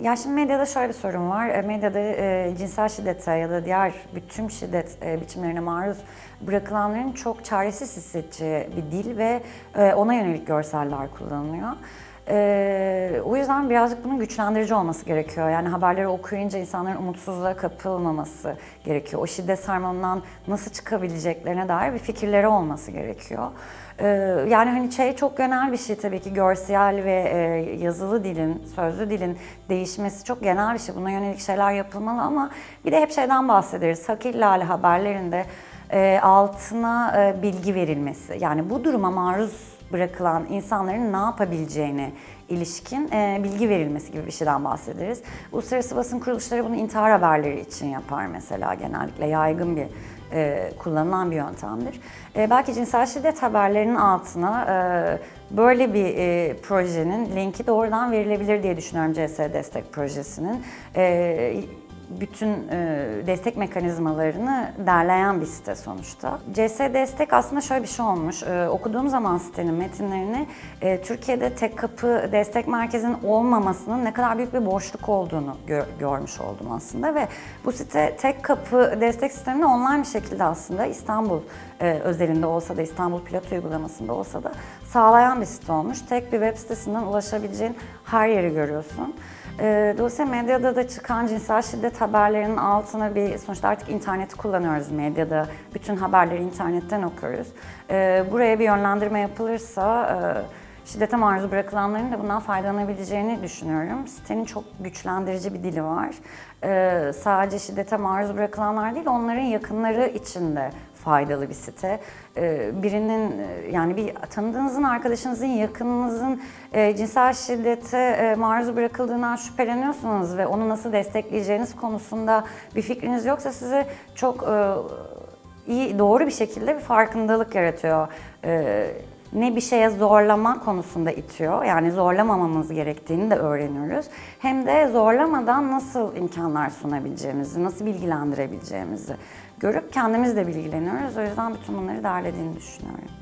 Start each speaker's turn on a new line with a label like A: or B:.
A: Ya şimdi medyada şöyle bir sorun var. E, Medyada e, cinsel şiddete ya da diğer bütün şiddet e, biçimlerine maruz bırakılanların çok çaresiz hissedeceği bir dil ve e, ona yönelik görseller kullanılıyor. E, o yüzden birazcık bunun güçlendirici olması gerekiyor. Yani haberleri okuyunca insanların umutsuzluğa kapılmaması gerekiyor. O şiddet sarmalından nasıl çıkabileceklerine dair bir fikirleri olması gerekiyor. Ee, Yani hani şey çok genel bir şey tabii ki görsel ve e, yazılı dilin, sözlü dilin değişmesi çok genel bir şey. Buna yönelik şeyler yapılmalı ama bir de hep şeyden bahsederiz. Hak ihlali haberlerinde e, altına e, bilgi verilmesi. Yani bu duruma maruz bırakılan insanların ne yapabileceğine ilişkin e, bilgi verilmesi gibi bir şeyden bahsederiz. Uluslararası basın kuruluşları bunu intihar haberleri için yapar mesela genellikle yaygın bir kullanılan bir yöntemdir. Belki cinsel şiddet haberlerinin altına böyle bir projenin linki doğrudan verilebilir diye düşünüyorum CS Destek Projesi'nin. Bütün e, destek mekanizmalarını derleyen bir site sonuçta. CS Destek aslında şöyle bir şey olmuş. E, okuduğum zaman sitenin metinlerini e, Türkiye'de tek kapı destek merkezinin olmamasının ne kadar büyük bir boşluk olduğunu gö- görmüş oldum aslında ve bu site tek kapı destek sistemini online bir şekilde aslında İstanbul e, özelinde olsa da İstanbul pilot uygulamasında olsa da sağlayan bir site olmuş. Tek bir web sitesinden ulaşabileceğin her yeri görüyorsun. E, dolayısıyla medyada da çıkan cinsel şiddet haberlerinin altına bir sonuçta artık interneti kullanıyoruz medyada. Bütün haberleri internetten okuyoruz. E, buraya bir yönlendirme yapılırsa e, şiddete maruz bırakılanların da bundan faydalanabileceğini düşünüyorum. Sitenin çok güçlendirici bir dili var. E, sadece şiddete maruz bırakılanlar değil, onların yakınları için de faydalı bir site. Ee, Birinin e, yani bir tanıdığınızın, arkadaşınızın, yakınınızın e, cinsel şiddete e, maruz bırakıldığından şüpheleniyorsunuz ve onu nasıl destekleyeceğiniz konusunda bir fikriniz yoksa size çok iyi, doğru bir şekilde bir farkındalık yaratıyor. Ne bir şeye zorlama konusunda itiyor. Yani zorlamamamız gerektiğini de öğreniyoruz. Hem de zorlamadan nasıl imkanlar sunabileceğimizi, nasıl bilgilendirebileceğimizi görüp kendimiz de bilgileniyoruz. O yüzden bütün bunları derlediğini düşünüyorum.